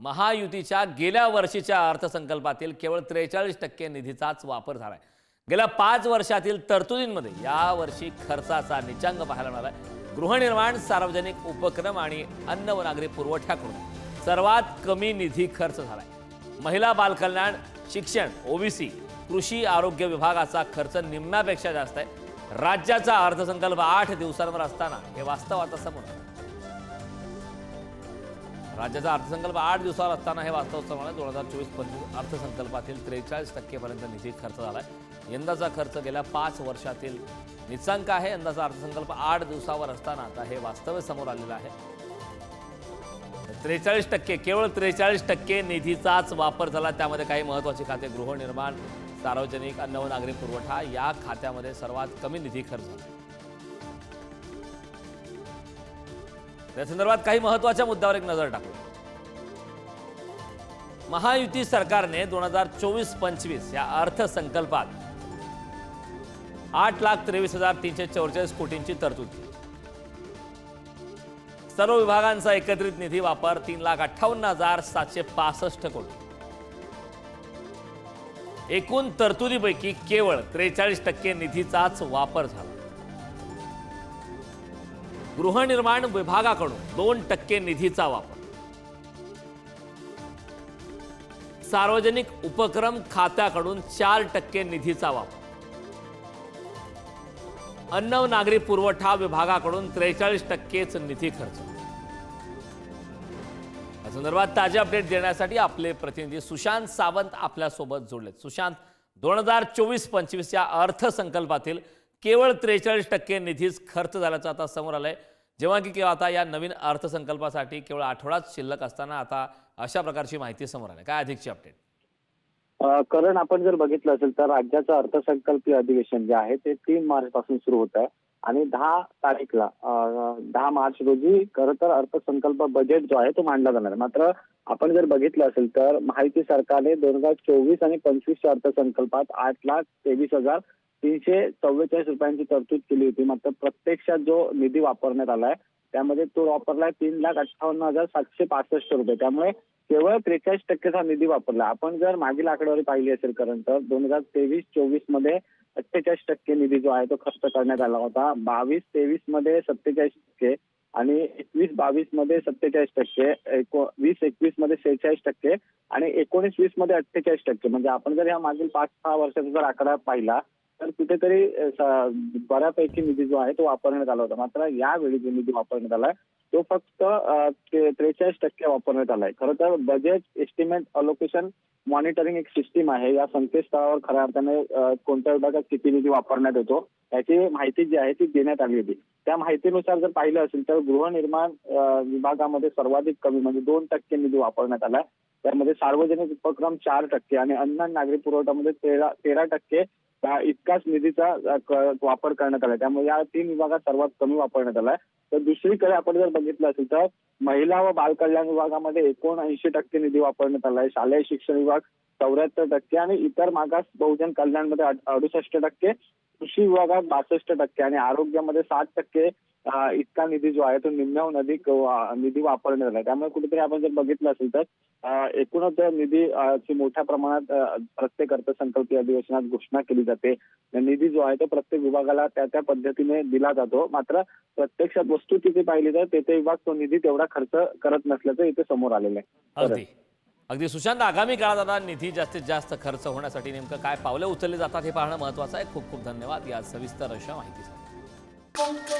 महायुतीच्या गेल्या वर्षीच्या अर्थसंकल्पातील केवळ त्रेचाळीस टक्के निधीचाच वापर झाला आहे. गेल्या पाच वर्षातील तरतुदींमध्ये या वर्षी खर्चाचा निचांग पाहायला मिळाला आहे. गृहनिर्माण सार्वजनिक उपक्रम आणि अन्न व नागरी पुरवठ्याकडून सर्वात कमी निधी खर्च झाला आहे. महिला बालकल्याण शिक्षण ओबीसी कृषी आरोग्य विभागाचा खर्च निम्म्यापेक्षा जास्त आहे. राज्याचा अर्थसंकल्प आठ दिवसांवर असताना हे वास्तव आता समोर आहे राज्याचा अर्थसंकल्प आठ दिवसावर असताना हे वास्तव दोन हजार चोवीस पंचवीस अर्थसंकल्पातील त्रेचाळीस टक्केपर्यंत निधी खर्च झाला आहे यंदाचा खर्च गेल्या पाच वर्षातील निचांक आहे. यंदाचा अर्थसंकल्प आठ दिवसावर असताना आता हे वास्तव समोर आलेलं आहे. त्रेचाळीस टक्के केवळ त्रेचाळीस टक्के निधीचाच वापर झाला. त्यामध्ये काही महत्त्वाची खाते गृहनिर्माण सार्वजनिक अन्न व नागरी पुरवठा या खात्यामध्ये सर्वात कमी निधी खर्च झाला. त्या संदर्भात काही महत्त्वाच्या मुद्द्यावर एक नजर टाकू. महायुती सरकारने दोन हजार चोवीस पंचवीस या अर्थसंकल्पात आठ लाख त्रेवीस हजार तीनशे चौवेचाळीस कोटींची तरतूद सर्व विभागांचा एकत्रित निधी वापर तीन लाख अठ्ठावन्न हजार सातशे पासष्ट कोटी. एकूण तरतुदीपैकी केवळ त्रेचाळीस टक्के निधीचाच वापर झाला. गृहनिर्माण विभागाकडून दोन टक्के निधीचा वापर. सार्वजनिक उपक्रम खात्याकडून चार टक्के निधीचा वापर. अन्न नागरी पुरवठा विभागाकडून त्रेचाळीस टक्केच निधी खर्च. या संदर्भात ताजे अपडेट देण्यासाठी आपले प्रतिनिधी सुशांत सावंत आपल्यासोबत जोडलेत. सुशांत दोन हजार चोवीस पंचवीस या अर्थसंकल्पातील केवळ त्रेचाळीस टक्के निधीच खर्च झाल्याचं आता समोर आलंय. जेव्हा की केव्हा आता या नवीन अर्थसंकल्पासाठी केवळ आठवडाच शिल्लक असताना आता अशा प्रकारची माहिती समोर आली. काय अधिकची अपडेट कारण आपण जर बघितलं असेल तर राज्याचं अर्थसंकल्पीय अधिवेशन जे आहे ते तीन मार्च पासून सुरू होत आहे आणि दहा तारीखला दहा मार्च रोजी खरं तर अर्थसंकल्प बजेट जो आहे तो मांडला जाणार आहे. मात्र आपण जर बघितलं असेल तर माहिती सरकारने दोन हजार चोवीस आणि पंचवीसच्या अर्थसंकल्पात आठ लाख तेवीस हजार तीनशे चव्वेचाळीस रुपयांची तरतूद केली होती. मात्र प्रत्यक्षात जो निधी वापरण्यात आलाय त्यामध्ये तो वापरलाय तीन लाख अठ्ठावन्न हजार सातशे पासष्ट रुपये. त्यामुळे केवळ त्रेचाळीस टक्केचा निधी वापरला. आपण जर मागील आकडेवारी पाहिली असेल कारण तर दोन हजार तेवीस चोवीसमध्ये अठ्ठेचाळीस टक्के निधी जो आहे तो खर्च करण्यात आला होता. बावीस तेवीसमध्ये सत्तेचाळीस टक्के आणि एकवीस बावीसमध्ये सत्तेचाळीस टक्के वीस एकवीसमध्ये सेहेचाळीस टक्के आणि एकोणीस वीसमध्ये अठ्ठेचाळीस टक्के. म्हणजे आपण जर या मागील पाच सहा वर्षाचा जर आकडा पाहिला तर कुठेतरी बऱ्यापैकी निधी जो आहे तो वापरण्यात आला होता. मात्र यावेळी जो निधी वापरण्यात आलाय तो फक्त त्रेचाळीस टक्के वापरण्यात आलाय. खरं तर बजेट एस्टिमेट अलोकेशन मॉनिटरिंग एक सिस्टीम आहे. या संकेतस्थळावर खऱ्या अर्थाने कोणत्या विभागात किती निधी वापरण्यात येतो याची माहिती जी आहे ती देण्यात आली होती. त्या माहितीनुसार जर पाहिलं असेल तर गृहनिर्माण विभागामध्ये सर्वाधिक कमी म्हणजे दोन टक्के निधी वापरण्यात आलाय त्यामध्ये सार्वजनिक उपक्रम चार टक्के आणि अन्न नागरी पुरवठामध्ये तेरा तेरा टक्के त्या इतकाच निधीचा वापर करण्यात आलाय. त्यामुळे या तीन विभागात सर्वात कमी वापरण्यात आलाय. तर दुसरीकडे आपण जर बघितलं असेल तर महिला व बालकल्याण विभागामध्ये एकोणऐंशी टक्के निधी वापरण्यात आलाय. शालेय शिक्षण विभाग चौऱ्याहत्तर टक्के आणि इतर मागास बहुजन कल्याणमध्ये अडुसष्ट टक्के कृषी विभागात बासष्ट टक्के आणि आरोग्यामध्ये साठ टक्के इतका निधी जो आहे तो निम्म्याहून अधिक निधी वापरण्यात आला. त्यामुळे कुठेतरी आपण जर बघितलं असेल तर एकूणच निधी ची मोठ्या प्रमाणात प्रत्येक अर्थसंकल्पीय अधिवेशनात घोषणा केली जाते निधी जो आहे तो प्रत्येक विभागाला त्या त्या पद्धतीने दिला जातो. मात्र प्रत्यक्षात तिथे पाहिली तर तेथे विभाग तो निधी तेवढा खर्च करत नसल्याचं इथे समोर आलेलं आहे. अगदी. सुशांत आगामी काळात आता निधी जास्तीत जास्त खर्च होण्यासाठी नेमकं काय पावले उचलले जातात हे पाहणं महत्वाचं आहे. खूप खूप धन्यवाद या सविस्तर अशा माहितीसाठी. Música